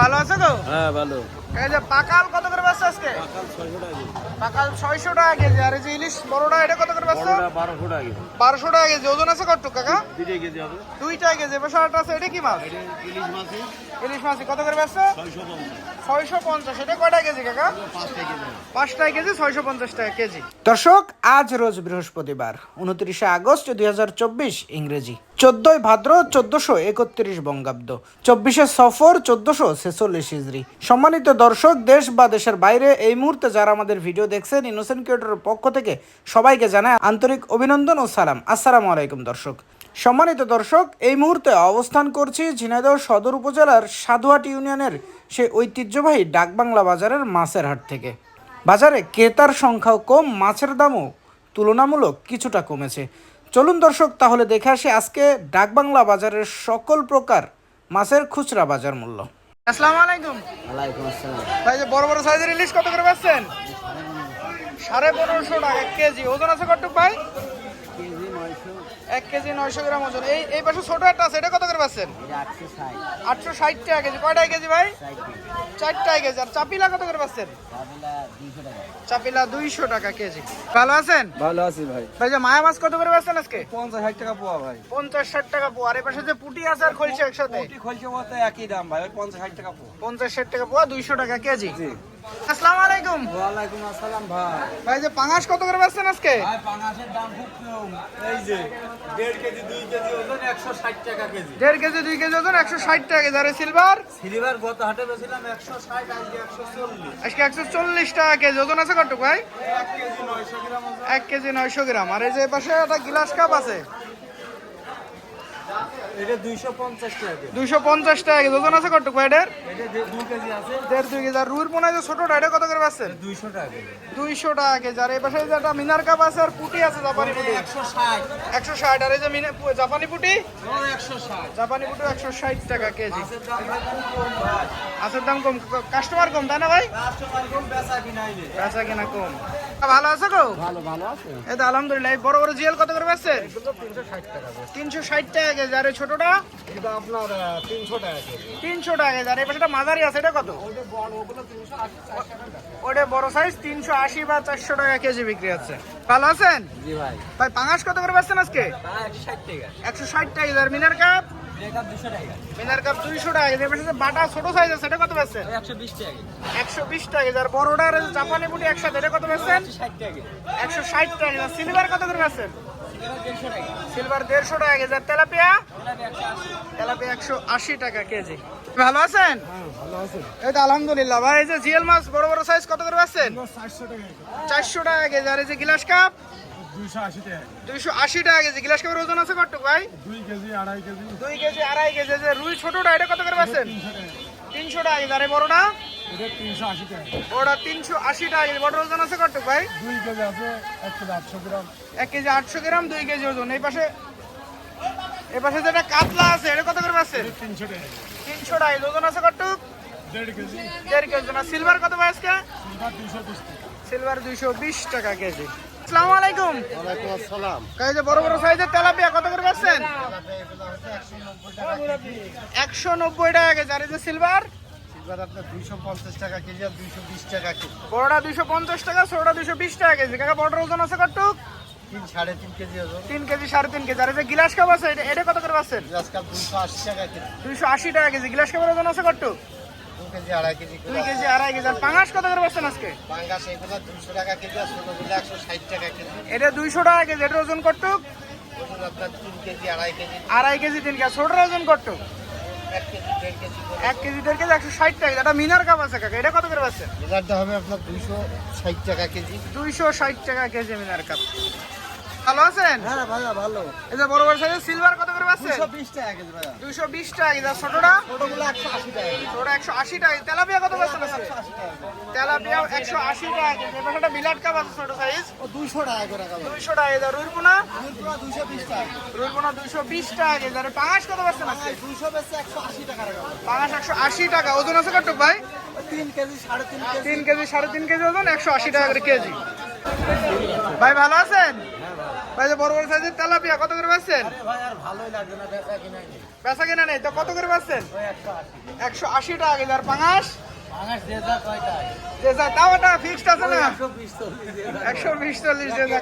ভালো আছে তো হ্যাঁ ভালো। যে পাকাল কত করে বেচছো আজকে? ছয়শো পাকাল ছয়শো টাকা কেজি। আর এই যে ইলিশ বড়টা এটা কত করে বেচছো? বারোশো টাকা কেজি। বারোশো টাকা কেজি। ওজন আছে কত কাকা? দুইটাই কেজি হবে। দুইটা কেজি। এবার সারটা আছে এটা কি মাছ? ইলিশ মাছ কত করে বেচছো? ছয়শো পঞ্চাশ। এটা কয়টা কেজি কাকা। পাঁচটা কেজি ছয়শো পঞ্চাশ টাকা কেজি। দর্শক আজ রোজ বৃহস্পতিবার উনত্রিশে আগস্ট দুই হাজার চব্বিশ ইংরেজি। চোদ্দই ভাদ্র চোদ্দশো একত্রিশ বঙ্গাব্দ। চব্বিশে সফর চোদ্দশো ছেচল্লিশ ইজরি সম্মানিত দর্শক, দেশ বা দেশের বাইরে এই মুহূর্তে যারা আমাদের ভিডিও দেখছেন, ইনোসেন্ট ক্রিয়েটরের পক্ষ থেকে সবাইকে জানায় আন্তরিক অভিনন্দন ও সালাম। আসসালামু আলাইকুম দর্শক। সম্মানিত দর্শক, এই মুহূর্তে অবস্থান করছি ঝিনাইদহ সদর উপজেলার সাধুহাট ইউনিয়নের সেই ঐতিহ্যবাহী ডাকবাংলা বাজারের মাছের হাট থেকে। বাজারে ক্রেতার সংখ্যাও কম, মাছের দামও তুলনামূলক কিছুটা কমেছে। চলুন দর্শক, তাহলে দেখে আসি আজকে ডাকবাংলা বাজারের সকল প্রকার মাছের খুচরা বাজার মূল্য। আসসালামু আলাইকুম। ওয়ালাইকুম আসসালাম। ভাই যে বড় বড় সাইজের ইলিশ কত করে পাচ্ছেন সাড়ে পনেরোশো টাকা কেজি। ওজন আছে কটুক ভাই? এক কেজি নয়শো গ্রাম ওজন। এই এই পাশে ছোট একটা আছে এটা কত করে পাচ্ছেন? আটশো ষাট। টাকা কেজি। কয়টায় কেজি ভাই? চারটায় কেজি। আর চাপিলা কত করে পাচ্ছেন? চাপিলা দুইশো টাকা। কেজি। ভালো আছেন? ভালো আছি ভাই। ভাই যে মায়া মাছ কত করে পাচ্ছেন আজকে? পঞ্চাশ ষাট টাকা পোয়া ভাই। পঞ্চাশ ষাট টাকা পোয়া। আর এ পাশে যে পুটি আছে আর খলছে একসাথে? খলছে মতো একই দাম ভাই ওই পঞ্চাশ ষাট টাকা পোয়া। পঞ্চাশ ষাট টাকা পোয়া দুইশো টাকা কেজি। আসসালামু আলাইকুম। ওয়ালাইকুম আসসালাম ভাই। ভাই যে পাঙাশ কত করে পাচ্ছেন আজকে? ভাই পাঙাশের দাম খুব কম। এই যে দেড় কেজি দুই কেজি ওজন একশো ষাট টাকা কেজি। দেড় কেজি দুই কেজি ওজন একশো ষাট টাকা কেজি। আর সিলভার? সিলিভার গত হাটে একশো ষাট আজকে একশো চল্লিশ। আজকে একশো চল্লিশ টাকা কেজি। ওজন আছে কত ভাই? এক কেজি নয়শো গ্রাম ওজন। এক কেজি নয়শো গ্রাম। আর এই যে পাশে একটা গ্লাস কাপ আছে। এটা দুইশো পঞ্চাশ টাকা কেজি। দুইশো পঞ্চাশ টাকা ওজন আছে কত ভাই এটার এটা দে- কেজি আছে। দেড় দুই কেজি। আর রুর এটা কত করে পাচ্ছেন? দুইশো টাকা কেজি। দুইশো টাকা কেজি। আর এই পাশে যে একটা মিনার কাপ আছে আর পুটি আছে জাপানি পুটি একশো ষাট। আর এই যে জাপানি পুটি? একশো ষাট। জাপানি পুটি একশো ষাট টাকা কেজি। মাছের দাম কম কাস্টমার কম তাই না ভাই? বেচা কিনা কম। ভালো আছে গো? ভালো ভালো আছে। এই তো আলহামদুলিল্লাহ। এই বড় বড় জিএল কত করে পাচ্ছে তিনশো ষাট টাকা কেজি। আর ছোটটা? আপনার তিনশো টাকা কেজি। তিনশো টাকা কেজি। আর এই পাশে মাঝারি আছে এটা কত? ওটা বড় সাইজ তিনশো আশি বা চারশো টাকা কেজি বিক্রি হচ্ছে। ভালো আছেন? জি ভাই। ভাই পাঙাশ কত করে পাচ্ছেন আজকে? একশো ষাট টাকা। একশো ষাট টাকা মিনার কাপ? মিনার কাপ দুইশো টাকা। এর পাশে বাটা ছোট সাইজ আছে এটা কত পাচ্ছেন একশো বিশ টাকা কেজি। একশো বিশ টাকা আর বড়টা আর এই যে জাপানি বুটি একসাথে এটা কত পাচ্ছেন ষাট টাকা একশো ষাট টাকা সিলভার কত করে পাচ্ছেন এটা দেড়শো টাকা সিলভার দেড়শো টাকা কেজি। আর তেলাপিয়া? তেলাপিয়া একশো আশি। টাকা কেজি। ভালো আছেন? ভালো এই তো আলহামদুলিল্লাহ। ভাই এই যে জিএল মাছ বড় বড় সাইজ কত করে পাচ্ছেন চারশো টাকা কেজি। আর এই যে গ্লাস কাপ দুইশো আশি টাকা। কেজি। গ্লাস কাপের ওজন আছে কত ভাই? দুই কেজি আড়াই কেজি। দুই কেজি আড়াই কেজি। যে রুই ছোটটা এটা কত করে পাচ্ছেন? তিনশো টাকা। কেজি। আর বড়টা? এটা তিনশো আশি টাকা। কেজি। বড় ওজন আছে কত ভাই? দুই কেজি আছে এক কেজি আটশো গ্রাম। এক কেজি আটশো গ্রাম দুই কেজি ওজন। এই পাশে এই পাশে যেটা কাতলা আছে এটা কত করে পাচ্ছেন? তিনশো টাকা। তিনশো টাকা ওজন আছে কত দেড় কেজি। দেড় কেজি। না সিলভার কত ভাই আজকে? সিলভার দুইশো বিশ টাকা কেজি। আসসালামু আলাইকুম। ওয়ালাইকুম আসসালাম। এই যে বড় বড় সাইজের তেলাপিয়া কত করে পাচ্ছেন একশো নব্বই টাকা কেজি। আর এই যে সিলভার? এবার আপনার দুইশো পঞ্চাশ টাকা কেজি আর দুইশো বিশ টাকা কেজি। বড়টা দুইশো পঞ্চাশ টাকা ছোটটা দুইশো বিশ টাকা কেজি। কাকা বড়টার ওজন আছে কত তিন সাড়ে তিন কেজি ওজন। তিন কেজি সাড়ে তিন কেজি। আর এই যে গিলাস কাপ আছে এটা- এটা কত করে পাচ্ছেন দুইশো আশি টাকা কেজি। দুইশো আশি টাকা কেজি। গিলাস কাপের ওজন আছে কত দু কেজি আড়াই কেজি দুই কেজি আড়াই কেজি। আর পাঙাশ কত করে পাচ্ছেন আজকে? পাঙ্গাস এগুলো দুইশো টাকা কেজি আর ছোটোগুলো একশো ষাট টাকা কেজি। এটা দুইশো টাকা কেজি এটার ওজন ওজন আপনার তিন কেজি আড়াই কেজি। আড়াই কেজি তিন কেজি। ছোটর ওজন কত? এক কেজি দেড় কেজি একশো ষাট টাকা এটা মিনার কাপ আছে কাকা এটা কত করে পাচ্ছেন রেজাল্টটা হবে আপনার দুইশো ষাট টাকা কেজি। দুইশো ষাট টাকা কেজি মিনার কাপ। ভালো আছেন? হ্যাঁ ভাইয়া ভালো। এই যে বড় বড় সাইজের সিলভার কত করে পাচ্ছেন দুশো বিশ টাকা কেজি ভাইয়া। দুইশো বিশ টাকা কেজি। ছোটটা? ছোটোগুলো একশো আশি টাকা কেজি। ছোট একশো আশি টাকা তেলাপিয়া কত পাচ্ছেন আজকে আশি টাকা তেলাপিয়া একশো আশি টাকা কেজি। একটা কাপ আছে ছোট সাইজ ও দুইশো টাকা করে খাব দুইশো টাকা কেজি। আর রুইপুনা? দুইশো বিশ টাকা রুইপুনা দুইশো বিশ টাকা কেজি। আর পাঙাশ কত পাচ্ছেন দুইশো বেশি একশো আশি টাকা রাখা একশো আশি টাকা। ওজন আছে কত ভাই? তিন কেজি সাড়ে তিন কেজি। তিন কেজি সাড়ে তিন কেজি ওজন একশো আশি টাকা করে কেজি। ভাই ভালো আছেন? ভাই যে বড় বড় সাইজের তেলাপিয়া কত করে পাচ্ছেন বেচা নেই। কিনা নেই? তো কত করে পাচ্ছেন একশো আশি। টাকা আর পাঙাশ? একশো বিশ চল্লিশ যে যা